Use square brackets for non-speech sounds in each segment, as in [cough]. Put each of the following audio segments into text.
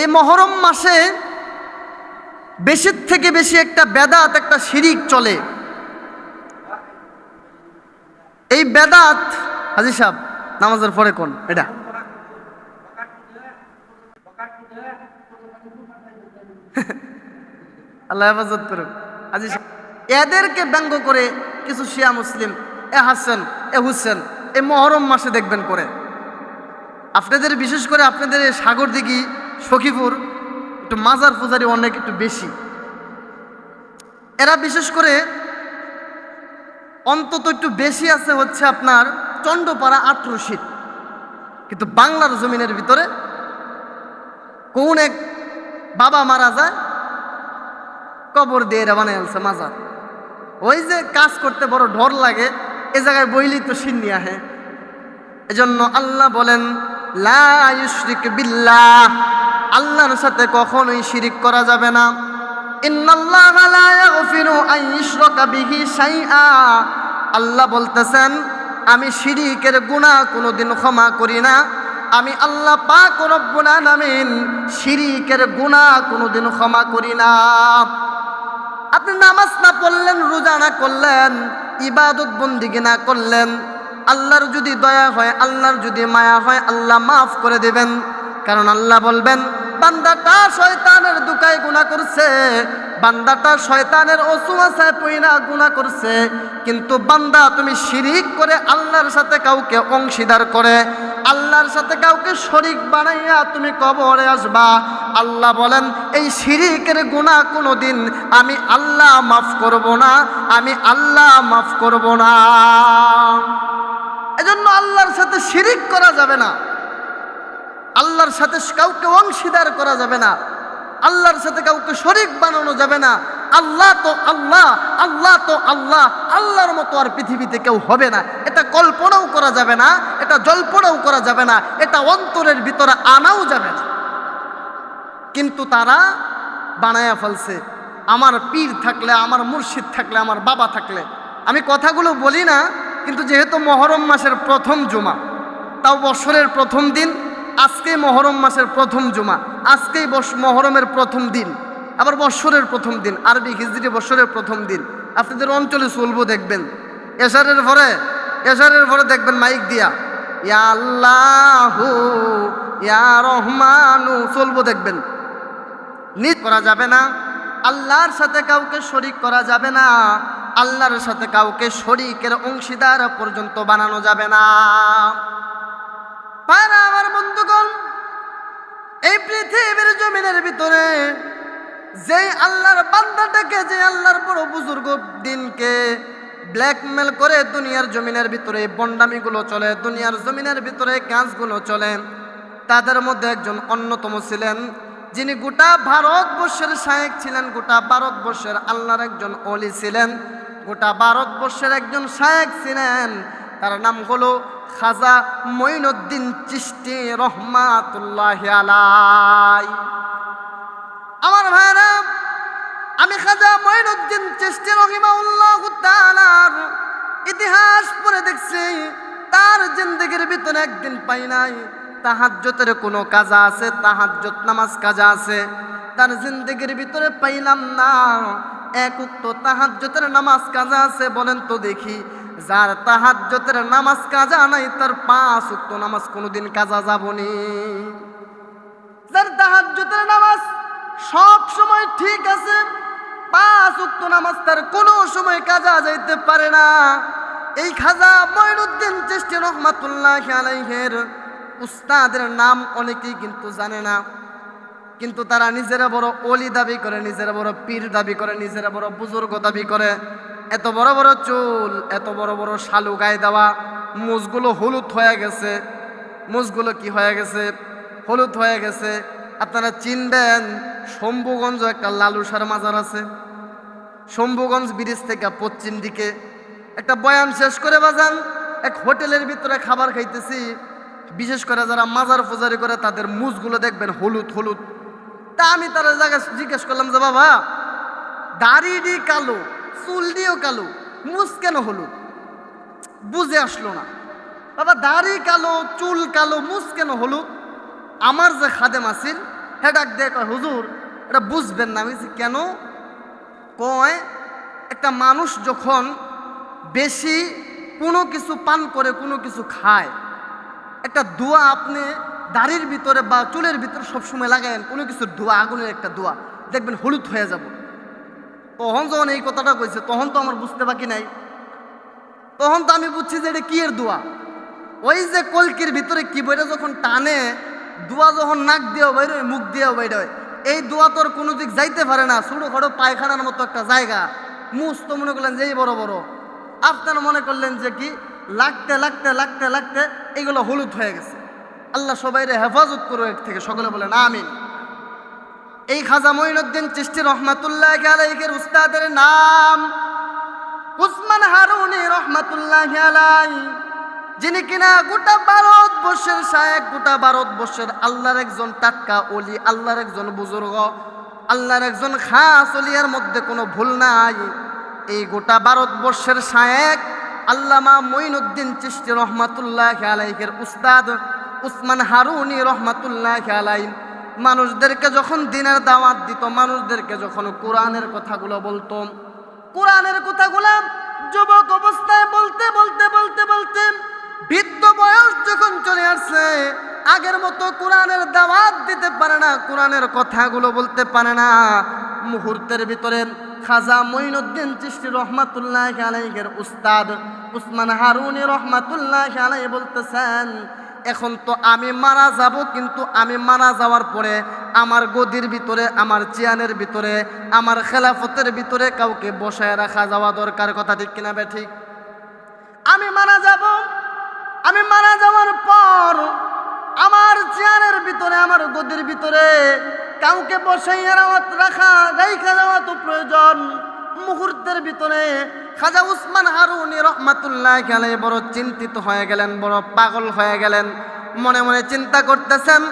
এই মহরম মাসে বেশির থেকে বেশি একটা বেদাত, একটা শিরিক চলে। এই বেদাত, হাজি সাহেব, নামাজের পরে কোন? এটা। [laughs] আল্লাহ হেফাজত করুন হাজি এদেরকে ব্যঙ্গ করে কিছু শিয়া মুসলিম, এ হাসান, এ হুসেন এ মহরম মাসে দেখবেন করে। আপনাদের, বিশেষ করে আপনাদের সাগর দিঘি সখীপুর, একটু মাজার পূজারি অনেক একটু বেশি। এরা বিশেষ করে অন্তত একটু বেশি আছে হচ্ছে আপনার চণ্ডপাড়া আট্র শীত কিন্তু বাংলার জমিনের ভিতরে কোন এক বাবা মারা যায়, কবর দিয়ে এরা বানায় আনছে মাজার। ওই যে কাজ করতে বড় ঢর লাগে, এ জায়গায় বইলি তো সিন্নি আহে। এজন্য আল্লাহ বলেন, লা ইউশরিক বিল্লাহ। আল্লাহর সাথে কখনোই শিরিক করা যাবে না। আল্লাহ বলতেছেন, আমি শিরিকের গুনাহ কোনোদিন ক্ষমা করি না। আমি আল্লাহ পাক রব্বুল আলামিন শিরিকের গুনাহ কোনোদিন ক্ষমা করি না। আপনি নামাজ না পড়লেন, রোজা না করলেন, ইবাদত বন্দিগি না করলেন, আল্লাহর যদি দয়া হয়, আল্লাহর যদি মায়া হয়, আল্লাহ মাফ করে দেবেন। কারণ আল্লাহ বলবেন বান্দাটা শয়তানের দুকায় গুণা করছে। বান্দাটা শয়তানের অসুয়াশায় পইনা গুণা করছে। কিন্তু বান্দা, তুমি শিরিক করে আল্লাহর সাথে কাউকে অংশীদার করে। আল্লাহর সাথে কাউকে শরিক বানাইয়া তুমি কবরে আসবা। আল্লাহ বলেন, এই শিরিকের গুণা কোনোদিন আমি আল্লাহ মাফ করব না, আমি আল্লাহ মাফ করব না। এজন্য আল্লাহর সাথে শিরিক করা যাবে না। আল্লাহর সাথে কাউকে অংশীদার করা যাবে না। আল্লাহর সাথে কাউকে শরিক বানানো যাবে না। আল্লাহ তো আল্লাহ আল্লাহ তো আল্লাহ, আল্লাহর মতো আর পৃথিবীতে কেউ হবে না। এটা কল্পনাও করা যাবে না, এটা জল্পনাও করা যাবে না, এটা অন্তরের ভিতরে আনাও যাবে না। কিন্তু তারা বানায়া ফেলছে। আমার পীর থাকলে, আমার মুর্শিদ থাকলে, আমার বাবা থাকলে। আমি কথাগুলো বলি না, কিন্তু যেহেতু মহরম মাসের প্রথম জুমা, তাও বছরের প্রথম দিন আজকেই মহরম মাসের প্রথম জুমা, আজকেই বস মহরমের প্রথম দিন, আবার বৎসরের প্রথম দিন, আরবি হিজরি বৎসরের প্রথম দিন। আপনাদের অঞ্চলে চলবো দেখবেন। এশারের পরে এশারের পরে দেখবেন মাইক দিয়া। ইয়া আল্লাহু, ইয়া রহমানু, চলবো দেখবেন। নিজ করা যাবে না, আল্লাহর সাথে কাউকে শরিক করা যাবে না, আল্লাহর সাথে কাউকে শরিকের অংশীদার পর্যন্ত বানানো যাবে না। পায়রা আমার বন্ধুগণ, এই পৃথিবীর জমিনের ভিতরে যে আল্লাহর বান্দাটাকে যে আল্লাহর বড় বুজুর্গ দিনকে ব্ল্যাকমেল করে দুনিয়ার জমিনের ভিতরে, বন্ডামিগুলো চলে, দুনিয়ার জমিনের ভিতরে কাজগুলো চলে, তাদের মধ্যে একজন অন্যতম ছিলেন। যিনি গোটা ভারতবর্ষের শায়েক ছিলেন, গোটা ভারতবর্ষের আল্লাহর একজন অলি ছিলেন, গোটা ভারতবর্ষের একজন শায়েক ছিলেন। তার নাম হলো খাজা মঈনুদ্দিন চিস্তি রহমাতুল্লাহ আলাই আমার ভাইরা আমি খাজা মঈনুদ্দিন চিস্তি রহিমাউল্লাহ তাআলার ইতিহাস পড়ে দেখছি। তার জিন্দগির ভিতরে একদিন পাই নাই। তাহাজ্জতের কোনো কাজা আছে, তাহাজ্জত নামাজ কাজা আছে। তার জিন্দগির ভিতরে পাইলাম না। এক উক্ত তাহাজ্জতের নামাজ কাজা আছে, বলেন তো দেখি। যার তাহাজ্জতের নামাজ কাজা নাই, তার পাঁচ উক্ত নামাজ কোনোদিন কাজা যাবনি। যার তাহাজ্জতের নামাজ সব সময় ঠিক আছে পাঁচ উক্ত নামাজ তার কোনো সময় কাজা যাইতে পারে না। এই খাজা মঈনুদ্দিন চেষ্টি রহমাতুল্লাহ আলাইহের উস্তাদের নাম অনেকেই কিন্তু জানে না। কিন্তু তারা নিজেরা বড় অলি দাবি করে, নিজেরা বড় পীর দাবি করে, নিজেরা বড় বুজুর্গ দাবি করে। এত বড় বড় চুল, এত বড় বড় শালু গায়ে দেওয়া, মুজগুলো হলুদ হয়ে গেছে। মুজগুলো কি হয়ে গেছে? হলুদ হয়ে গেছে। আপনারা চিনবেন, শম্ভুগঞ্জ একটা লালুসার মাজার আছে। শম্ভুগঞ্জ ব্রিজ থেকে পশ্চিম দিকে। একটা বয়ান শেষ করে বাজান, এক হোটেলের ভিতরে খাবার খাইতেছি। বিশেষ করে যারা মাজার ফুজারি করে, তাদের মুজগুলো দেখবেন হলুদ হলুদ। তা আমি তারা জায়গায় জিজ্ঞেস করলাম যে, বাবা, দাড়ি ডি কালো চুল দিয়েও কালো মুজ কেন হলুদ বুঝে আসলো না। বাবা, দাড়ি কালো, চুল কালো মুজ কেন হলুদ আমার যে খাদেম আছিল হ্যাঁ ডাক দিয়ে কয়, হুজুর, এটা বুঝবেন না। আমি কেন? কয়, একটা মানুষ যখন বেশি কোনো কিছু পান করে, কোনো কিছু খায়, একটা দোয়া আপনি দাড়ির ভিতরে বা চুলের ভিতরে সবসময় লাগায়েন, কোনো কিছুর দোয়া, আগুনের একটা দোয়া, দেখবেন হলুদ হয়ে যাব। তখন যখন এই কথাটা কইছে, তখন তো আমার বুঝতে বাকি নাই। তখন তো আমি বুঝছি যে এটা কি এর দোয়া? ওই যে কলকির ভিতরে কি বইটা যখন টানে, দোয়া যখন নাক দিয়েও বাইরে মুখ দিয়েও বাইরে এই দোয়া তোর কোনো দিক যাইতে পারে না ছোটো খাটো পায়খানার মতো একটা জায়গা। মুস তো মনে করলেন যে এই বড় বড়। আপনারা মনে করলেন যে কি, লাগতে লাগতে লাগতে লাগতে, এগুলো হলুদ হয়ে গেছে। আল্লাহ সবাইরে হেফাজত করো এর থেকে। সকলে বলেন, আমিন। এই খাজা মঈনুদ্দিন চিষ্টি রহমাতুল্লাহ আলাইকের উস্তাদের নাম। উসমান হারুনি রহমাতুল্লাহ আলাই যিনি কিনা গোটা ভারতবর্ষের শায়েক, গোটা ভারতবর্ষের আল্লাহর একজন টাটকা অলি আল্লাহর একজন বুজুর্গ, আল্লাহর একজন খাস অলিয়ার মধ্যে কোনো ভুল নাই। এই গোটা ভারতবর্ষের শায়েক আল্লামা মঈনুদ্দিন চিষ্টি রহমাতুল্লাহ আলাইকের উস্তাদ উসমান হারুনি রহমাতুল্লাহ আলাই মানুষদেরকে যখন দিনের দাওয়াত দিত, মানুষদেরকে যখন কোরআনের কথাগুলো বলতো, কোরআনের কথাগুলো যুবক অবস্থায় বলতে বলতে বলতে বলতে বৃদ্ধ বয়স যখন চলে আসছে আগের মতো কোরআনের দাওয়াত দিতে পারে না, কোরআনের কথাগুলো বলতে পারে না। মুহূর্তের ভিতরে খাজা মঈনুদ্দিন চিস্তি রহমাতুল্লাহ আলাইহের উস্তাদ উসমান হারুনি রহমাতুল্লাহ আলাই বলতেছেন এখন তো আমি মারা যাব, কিন্তু আমি মারা যাওয়ার পরে আমার গদির ভিতরে, আমার চিয়ানের ভিতরে, আমার খেলাফতের ভিতরে কাউকে বসায় রাখা যাওয়া দরকার, কথা ঠিক কিনা বে ঠিক? আমি মারা যাব, আমি মারা যাওয়ার পর আমার চেয়ারের ভিতরে, আমার গদির ভিতরে কাউকে বসাইয়া রাখা রাইখা যাওয়া তো প্রয়োজন। মুহূর্তের ভিতরে খাজা উসমান হারুনি রহমাতুল্লাহ গেলে বড় চিন্তিত হয়ে গেলেন, বড় পাগল হয়ে গেলেন। মনে মনে চিন্তা করতেছেন,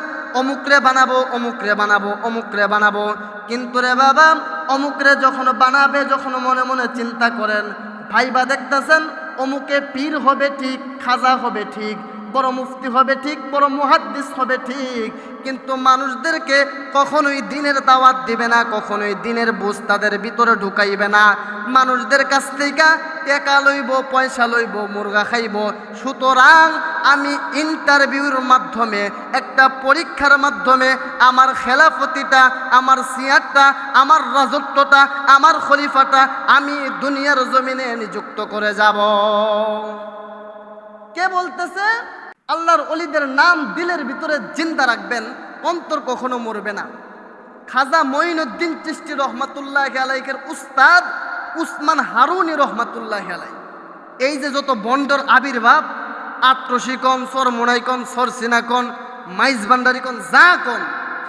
অমুকরে বানাবো অমুকরে বানাবো অমুকরে বানাবো। কিন্তু রে বাবা, অমুকরে যখন বানাবে, যখন মনে মনে চিন্তা করেন, ভাইবা দেখতেছেন, অমুকে পীর হবে ঠিক, খাজা হবে ঠিক। বড় মুফতি হবে ঠিক, বড় মুহাদ্দিস হবে ঠিক। কিন্তু মানুষদেরকে কখনোই দিনের দাওয়াত দিবে না, কখনোই দিনের বুঝ তাদের ভিতরে ঢুকাইবে না। মানুষদের কাছ থেকে টেকা লইব, পয়সা লইব, মুরগা খাইব। সুতরাং আমি ইন্টারভিউর মাধ্যমে, একটা পরীক্ষার মাধ্যমে আমার খেলাফতিটা, আমার সিয়ারটা, আমার রাজত্বটা, আমার খলিফাটা আমি দুনিয়ার জমিনে নিযুক্ত করে যাব। কে বলতেছে? আল্লাহর অলিদের নাম দিলের ভিতরে জিন্দা রাখবেন, অন্তর কখনো মরবে না। খাজা মঈনুদ্দিন চিস্তি রহমাতুল্লাহ আলাইকের উস্তাদ উসমান হারুনি রহমাতুল্লাহ আলাই এই যে যত বন্ডর আবির্ভাব আত্রসিকন সর মোনাইকন সর সিনাকন মাইজ ভান্ডারিকন, যা কন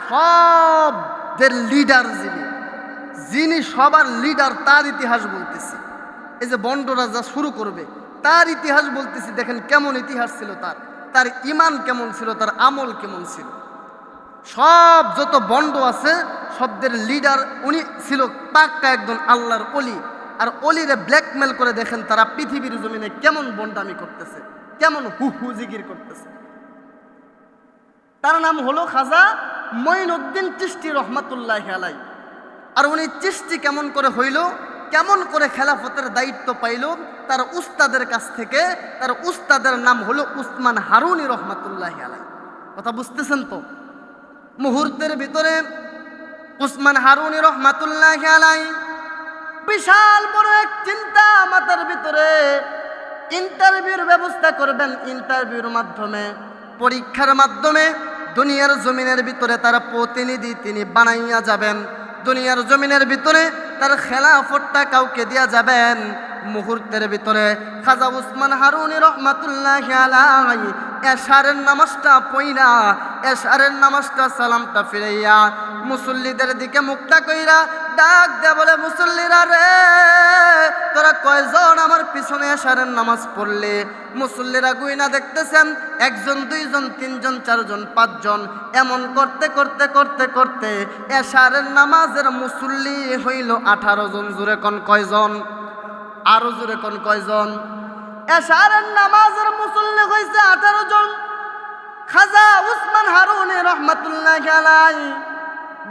সবদের লিডার যিনি যিনি সবার লিডার তার ইতিহাস বলতেছি। এই যে বন্ডরা যা শুরু করবে, তার ইতিহাস বলতেছি, দেখেন কেমন ইতিহাস ছিল তার। তার ইমান কেমন ছিল, তার আমল কেমন ছিল? সব যত বন্ড আছে, শব্দের লিডার উনি ছিল পাক্কা একজন আল্লাহর অলি আর অলিরে ব্ল্যাকমেল করে দেখেন তারা পৃথিবীর জমিনে কেমন বন্ডামি করতেছে, কেমন হু হু জিগির করতেছে। তার নাম হলো খাজা মঈনুদ্দিন চিস্তি রহমাতুল্লাহ আলাই আর উনি চিস্তি কেমন করে হইল? কেমন করে খেলাফতের দায়িত্ব পাইল, তার উস্তাদের কাছ থেকে, তার উস্তাদের নাম হলো উসমান হারুনি রহমাতুল্লাহ আলাই কথা বুঝতেছেন তো? মুহূর্তের ভিতরে উসমান হারুনি রহমাতুল্লাহ আলাই বিশাল বড় এক চিন্তা মাথার ভিতরে ইন্টারভিউর ব্যবস্থা করবেন ইন্টারভিউর মাধ্যমে, পরীক্ষার মাধ্যমে দুনিয়ার জমিনের ভিতরে তার প্রতিনিধি তিনি বানাইয়া যাবেন। দুনিয়ার জমিনের ভিতরে তার খেলাফতটা কাউকে দিয়া যাবেন। মুহূর্তের ভিতরে খাজা উসমান হারুনি রহমাতুল্লাহ এশারের নামাজটা পইরা, এশারের নামাজটা সালামটা ফিরাইয়া মুসল্লিদের দিকে মুখটা কইরা ডাক দে বলে, মুসল্লিরা রে, তোরা কয়জন আমার পিছনে এশারের নামাজ পড়লে? মুসল্লিরা গুইনা দেখতেছেন, একজন, দুইজন, তিনজন, চারজন, পাঁচজন। এমন করতে করতে করতে করতে এশারের নামাজের মুসল্লি হইল আঠারো জন। জুড়ে কোন কয়জন? আরও জোরে কোন কয়জন? এশারের নামাজের মুসল্লি হয়েছে আঠারো জন। খাজা উসমান হারুন রহমাতুল্লাহ খেলাই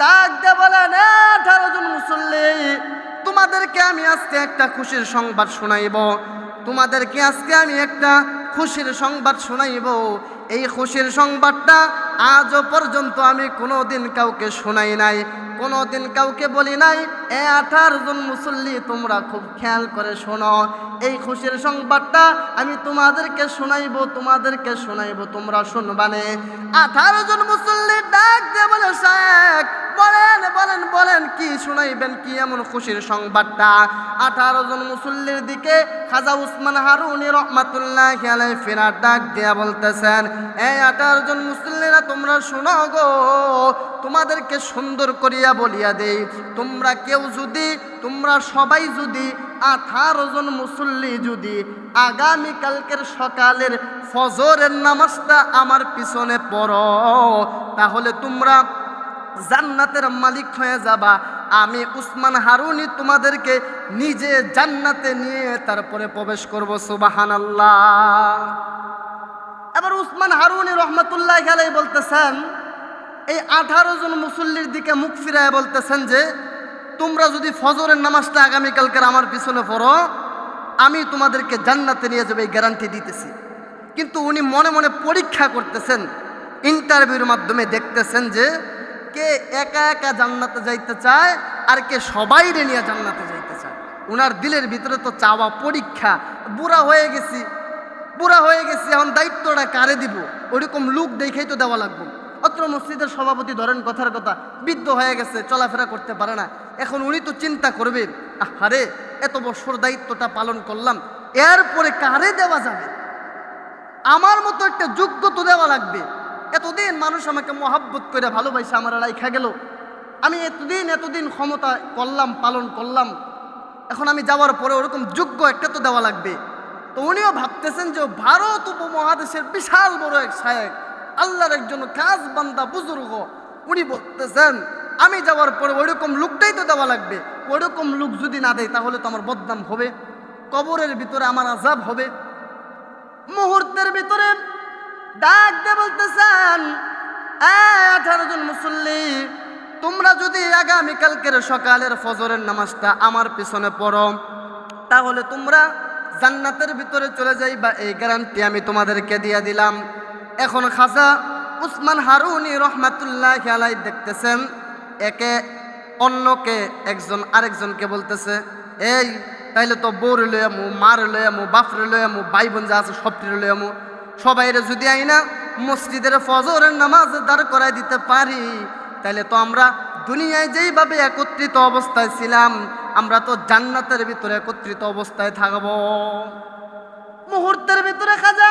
ডাক দে বলেন আঠারো জন মুসল্লি, তোমাদেরকে আমি আজকে একটা খুশির সংবাদ শোনাইব। তোমাদেরকে আজকে আমি একটা খুশির সংবাদ শোনাইব। এই খুশির সংবাদটা আজও পর্যন্ত আমি কোনোদিন কাউকে শোনাই নাই, কোনোদিন কাউকে বলি নাই, এ আঠারো জন মুসল্লি তোমরা খুব খেয়াল করে শোনো। এই খুশির সংবাদটা আমি তোমাদেরকে শোনাইব তোমাদেরকে শোনাইব, তোমরা শুনবানে। আঠারো জন মুসল্লি ডাক দিয়ে বলে, শেখ বলেন বলেন বলেন, কি শুনাইবেন, কি এমন খুশির সংবাদটা? আঠারো জন মুসল্লির দিকে খাজা উসমান হারুনি রহমাতুল্লাহ ফেরার ডাক দিয়া বলতেছেন এই আঠারো জন মুসল্লিরা, তোমরা শোনো গো। তোমাদেরকে সুন্দর করিয়া বলিয়া দেই, তোমরা কেউ যদি, তোমরা সবাই যদি, আঠারো জন মুসল্লি যদি আগামী কালকের সকালের ফজরের নামাজটা আমার পিছনে পড়ো, তাহলে তোমরা জান্নাতের মালিক হয়ে যাবা। আমি উসমান হারুনি তোমাদেরকে নিজে জান্নাতে নিয়ে তারপরে প্রবেশ করব সুবাহান এবার উসমান হারুনি রহমতুল্লাহ খেলাই বলতেছেন, এই আঠারো জন মুসল্লির দিকে মুখ ফিরায় বলতেছেন যে, তোমরা যদি ফজরের নামাজটা আগামীকালকের আমার পিছনে পড়ো, আমি তোমাদেরকে জান্নাতে নিয়ে যাবে এই গ্যারান্টি দিতেছি। কিন্তু উনি মনে মনে পরীক্ষা করতেছেন ইন্টারভিউর মাধ্যমে দেখতেছেন যে কে একা একা জান্নাতে যাইতে চায় আর কে সবাই নিয়ে জান্নাতে যাইতে চায়? উনার দিলের ভিতরে তো চাওয়া পরীক্ষা। বুড়া হয়ে গেছি। বুড়া হয়ে গেছি, এখন দায়িত্বটা কারে দিব? ওরকম লুক দেখেই তো দেওয়া লাগবে। অত্র মসজিদের সভাপতি ধরেন কথার কথা, বৃদ্ধ হয়ে গেছে, চলাফেরা করতে পারে না। এখন উনি তো চিন্তা করবে আরে এত বছর দায়িত্বটা পালন করলাম, এরপরে কারে দেওয়া যাবে? আমার মতো একটা যোগ্য তো দেওয়া লাগবে। এতদিন মানুষ আমাকে মহাব্বত করে ভালোবাসে, আমার রাইখা গেল। আমি এতদিন এতদিন ক্ষমতা করলাম, পালন করলাম। এখন আমি যাওয়ার পরে ওরকম যোগ্য একটা তো দেওয়া লাগবে। তো উনিও ভাবতেছেন যে ভারত উপমহাদেশের বিশাল বড় এক শায়েক, আল্লাহর একজন কাজ বান্দা, বুজুর্গ। উনি বলতেছেন, আমি যাওয়ার পরে ওইরকম লুকটাই তো দেওয়া লাগবে। ওইরকম লুক যদি না দেয়, তাহলে তো আমার বদনাম হবে। কবরের ভিতরে আমার আজাব হবে। মুহূর্তের ভিতরে ডাক দিয়ে বলতেছেন আঠারো জন মুসল্লি, তোমরা যদি আগামীকালকের সকালের ফজরের নামাজটা আমার পিছনে পড়ো, তাহলে তোমরা জান্নাতের ভিতরে চলে যাই বা এই গ্যারান্টি আমি তোমাদেরকে দিয়ে দিলাম। এখন খাজা উসমান হারুনি রহমাতুল্লাহ আলাই দেখতেছেন, একে অন্যকে একজন আরেকজনকে বলতেছে, এই, তাইলে তো বউর লয়ামু মার লয়ামু বাপরে লয়ামু ভাই বোন যা আছে সবটির লয়ামু সবাইরে যদি আইনা মসজিদের ফজরের নামাজ দাঁড় করাই দিতে পারি, তাহলে তো আমরা দুনিয়ায় যেইভাবে একত্রিত অবস্থায় ছিলাম, আমরা তো জান্নাতের ভিতরে একত্রিত অবস্থায় থাকব। মুহূর্তের ভিতরে খাজা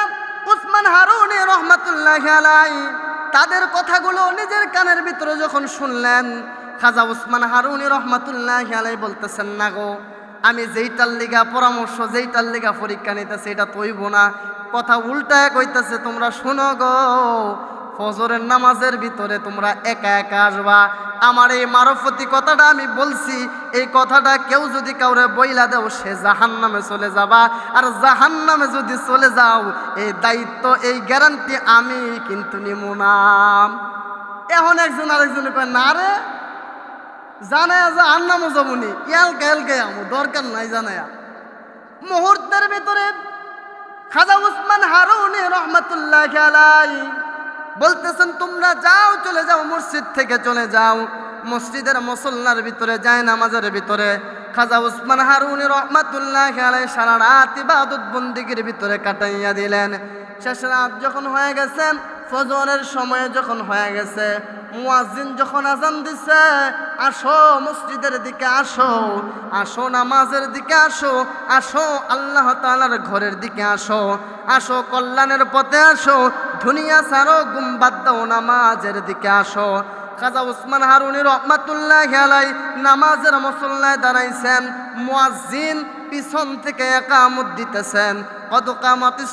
উসমান হারুনি রহমাতুল্লাহ তাদের কথাগুলো নিজের কানের ভিতরে যখন শুনলেন, খাজা উসমান হারুনি রহমাতুল্লাহ আলাই বলতেছেন, না গো, আমি যেইটার লিগা পরামর্শ, যেইটার লিগা পরীক্ষা নিতেছে, এটা তৈব না কথা উল্টায় কইতেছে, তোমরা শোনো গো, ফজরের নামাজের ভিতরে তোমরা একা একা আসবা। আমার এই মারফতি কথাটা আমি বলছি, এই কথাটা কেউ যদি কাউরে বইলা দেও, সে জাহান নামে চলে যাবা। আর জাহান নামে যদি চলে যাও, এই দায়িত্ব, এই গ্যারান্টি আমি কিন্তু নিম নাম এখন একজন আরেকজনে কয়, না রে, জানায়া আর নামও যাবনি ইয়ালকা এলকে আমু, দরকার নাই জানায়া। মুহূর্তের ভিতরে খাজা উসমান হারুনে রহমতুল্লাহ খেলাই বলতেছেন, তোমরা যাও, চলে যাও, মসজিদ থেকে চলে যাও। মসজিদের মুসল্লার ভিতরে যায়, নামাজের ভিতরে। খাজা উসমান হারুন রহমাতুল্লাহ আলাই সারা রাত ইবাদত বন্দিগির ভিতরে কাটাইয়া দিলেন। শেষ রাত যখন হয়ে গেছে ফজরের সময় যখন হয়ে গেছে, মুয়াজ্জিন যখন আজান দিছে, আসো মসজিদের দিকে আসো আসো নামাজের দিকে আসো আসো আল্লাহ তাআলার ঘরের দিকে আসো আসো কল্যাণের পথে আসো, দুনিয়া সারো গুম্বাদ নামাজের দিকে আসো। খাজা উসমান হারুনি রহমাতুল্লাহ আলাই নামাজের মুসল্লায় দাঁড়াইছেন, মুয়াজ্জিন পিছন থেকে একামত দিতেছেন। কত কামাতিস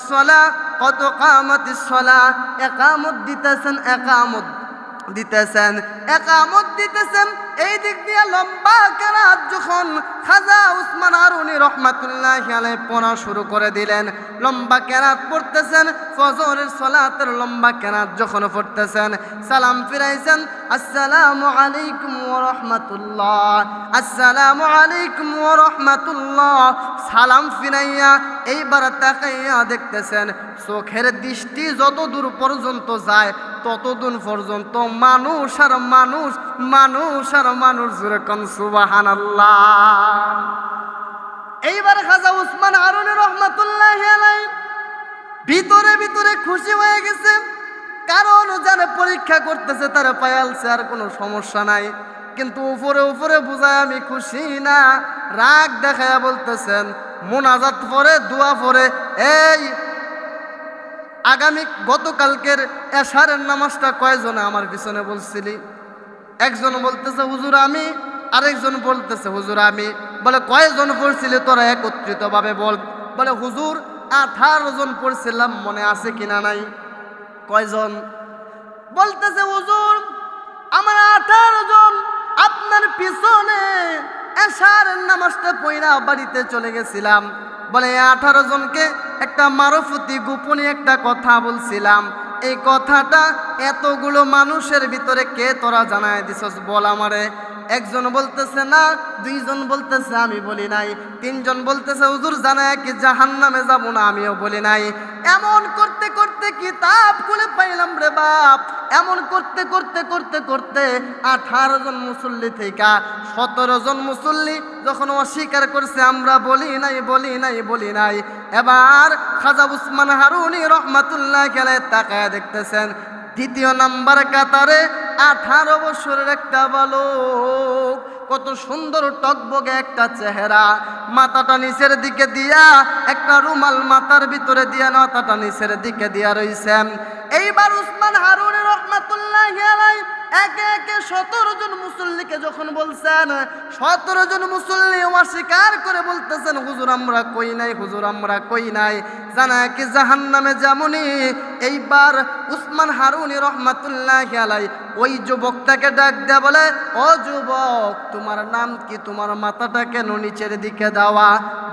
কত কামত সলা, একামত দিতেছেন একামত দিতেছেন একামত দিতেছেন, এই দিক দিয়ে লম্বা কেরাত যখন খাজা উসমান আরুনি রহমাতুল্লাহ আলাই পড়া শুরু করে দিলেন, লম্বা কেরাত পড়তেছেন, ফজরের সলাতের লম্বা কেরাত যখন পড়তেছেন, সালাম ফিরাইছেন, আসসালামু আলাইকুম ওয়া রাহমাতুল্লাহ, আসসালামু আলাইকুম ওয়া রাহমাতুল্লাহ, সালাম ফিরাইয়া এইবার তাকাইয়া দেখতেছেন, চোখের দৃষ্টি যত দূর পর্যন্ত যায় ততদিন পর্যন্ত মানুষ আর মানুষ মানুষ আর মানুষ যেরকম সুবাহান এইবার খাজা উসমান আরুন রহমাতুল্লাহ ভিতরে ভিতরে খুশি হয়ে গেছে। কারণ যারা পরীক্ষা করতেছে, তার পায়ালছে আর কোনো সমস্যা নাই। কিন্তু উপরে উপরে বুঝায়, আমি খুশি না। রাগ দেখায়া বলতেছেন মোনাজাত পরে, দোয়া পরে, এই আগামী গতকালকের এশারের নামাজটা কয়জনে আমার পিছনে বলছিলি? একজন বলতেছে, হুজুর, আমি। আরেকজন বলতেছে, হুজুর, আমি। বলে, কয়জন পড়ছিলি তোরা একত্রিতভাবে বল? বলে, হুজুর, আঠারো জন পড়ছিলাম, মনে আছে কিনা নাই? কয়জন? বলতেছে, হুজুর, আমার আঠারো জন, আপনার পিছনে এশার নামাজটা পয়রা বাড়িতে চলে গেছিলাম। বলে, আঠারো জনকে একটা মারফতি গোপনে একটা কথা বলছিলাম। এই কথাটা এতগুলো মানুষের ভিতরে কে তোরা জানায় দিছস? বল আমারে। একজন বলতেছে, না। দুইজন বলতেছে, আমি বলি নাই। তিনজন বলতেছে, হুজুর জানায় কি জাহান নামে যাব না? আমিও বলি নাই। এমন করতে করতে কিতাব খুলে পাইলাম রে বাপ। এমন করতে করতে করতে করতে আঠারো জন মুসল্লি থেকে সতেরো জন মুসল্লি যখন অস্বীকার করছে, আমরা বলি নাই বলি নাই বলি নাই। এবার খাজা উসমান হারুনি রহমাতুল্লাহ খেলে তাকায় দেখতেছেন দ্বিতীয় নাম্বার কাতারে আঠারো বছরের একটা বালক। কত সুন্দর টকবগে একটা চেহারা। মাথাটা নিচের দিকে দিয়া, একটা রুমাল মাথার ভিতরে দিয়া, মাথাটা নিচের দিকে দিয়া রইছেন। এইবার উসমান হারুন রহমাতুল্লাহ একে একে সতেরো জন মুসল্লিকে যখন বলছেন, সতেরো জন মুসল্লি অস্বীকার করে বলতেছেন, হুজুর, আমরা কই নাই, হুজুর, আমরা কই নাই? জানা কি জাহান নামে যেমনই এইবার উসমান হারুনি রহমাতুল্লাহ আলাই ওই যুবকটাকে ডাক দেয়া বলে, ও যুবক, তোমার নাম কি? তোমার মাথাটা কেন নিচের দিকে দেওয়া?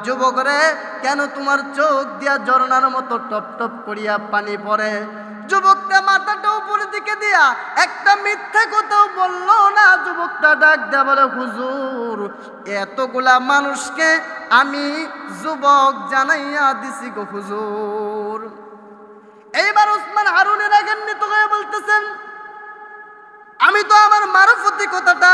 যুবক রে, কেন তোমার চোখ দিয়া ঝর্ণার মতো টপ টপ করিয়া পানি পড়ে? যুবকটা মাথাটা উপরের দিকে দিয়া একটা মিথ্যা কথাও বলল না। যুবকটা ডাক দেয়া বলে, হুজুর, এতগুলা মানুষকে আমি যুবক জানাইয়া দিছি গো হুজুর। এইবার উসমান হারুনের আগান্বিত হয়ে বলতেছেন, আমি তো আমার মারফতি কথাটা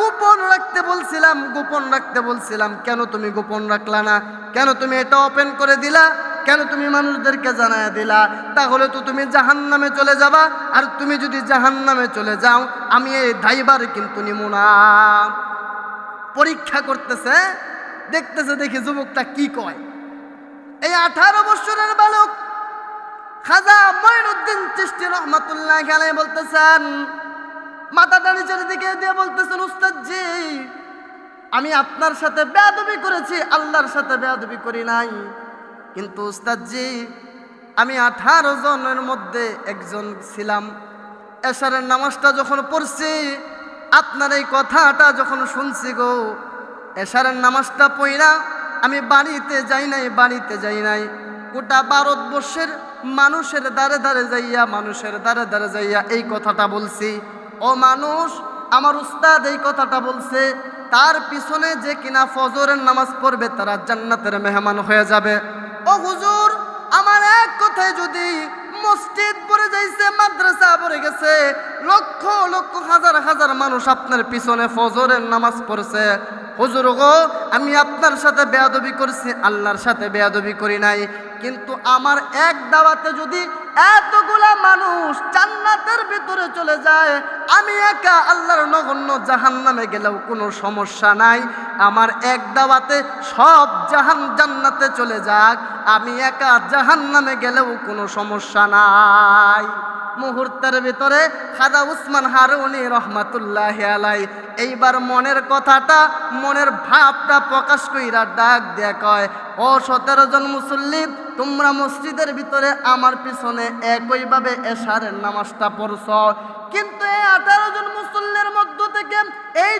গোপন রাখতে বলছিলাম, গোপন রাখতে বলছিলাম। কেন তুমি গোপন রাখলা না? কেন তুমি এটা ওপেন করে দিলা? কেন তুমি মানুষদেরকে জানায় দিলা? তাহলে তো তুমি জাহান নামে চলে যাবা। আর তুমি যদি জাহান নামে চলে যাও, আমি এই দায়বার কিন্তু নিব না। পরীক্ষা করতেছে, দেখতেছে, দেখি যুবকটা কি কয়। এই আঠারো বছরের বালক, খাজা মঈনুদ্দিন চিস্তি রহমাতুল্লাহ খেলে বলতেছেন, মাথাটা নিচের দিকে দিয়ে বলতেছেন উস্তাদ জি আমি আপনার সাথে বেয়াদবি করেছি, আল্লাহর সাথে বেয়াদবি করি নাই। কিন্তু উস্তাদজি, আমি আঠারো জনের মধ্যে একজন ছিলাম। এশারের নামাজটা যখন পড়ছি, আপনার এই কথাটা যখন শুনছি গো, এশারের নামাজটা পড়া আমি বাড়িতে যাই নাই, বাড়িতে যাই নাই। গোটা ভারতবর্ষের মানুষের দ্বারে দ্বারে যাইয়া, মানুষের দ্বারে দ্বারে যাইয়া এই কথাটা বলছি। ও মানুষ, আমার উস্তাদ এই কথাটা বলছে, তার পিছনে যে কিনা ফজরের নামাজ পড়বে, তারা জান্নাতের মেহমান হয়ে যাবে। ও হুজুর, আমার এক কথায় যদি মসজিদ পড়ে যাইছে, মাদ্রাসা পড়ে গেছে, লক্ষ লক্ষ হাজার হাজার মানুষ আপনার পিছনে ফজরের নামাজ পড়ছে। হুজুর গো, আমি আপনার সাথে বেয়াদবি করছি, আল্লাহর সাথে বেয়াদবি করি নাই। কিন্তু আমার এক দাওয়াতে যদি এতগুলা মানুষ জান্নাতের ভিতরে চলে যায়, আমি একা আল্লাহর নগণ্য জাহান নামে গেলেও কোনো সমস্যা নাই। আমার এক দাওয়াতে সব জাহান জান্নাতে চলে যাক, আমি একা জাহান নামে গেলেও কোনো সমস্যা নাই। মুহূর্তের ভিতরে খাজা উসমান হারুনি রহমাতুল্লাহ আলাই এইবার মনের কথাটা, মনের ভাবটা প্রকাশ কইরা ডাক দেয়া কয়, ও সতেরো জন মুসল্লি, তোমরা মসজিদের ভিতরে আমার পিছনে একইভাবে এশারের নামাজটা পড়ছ। কিন্তু এই আঠারো জন মুসল্লির মধ্য থেকে এই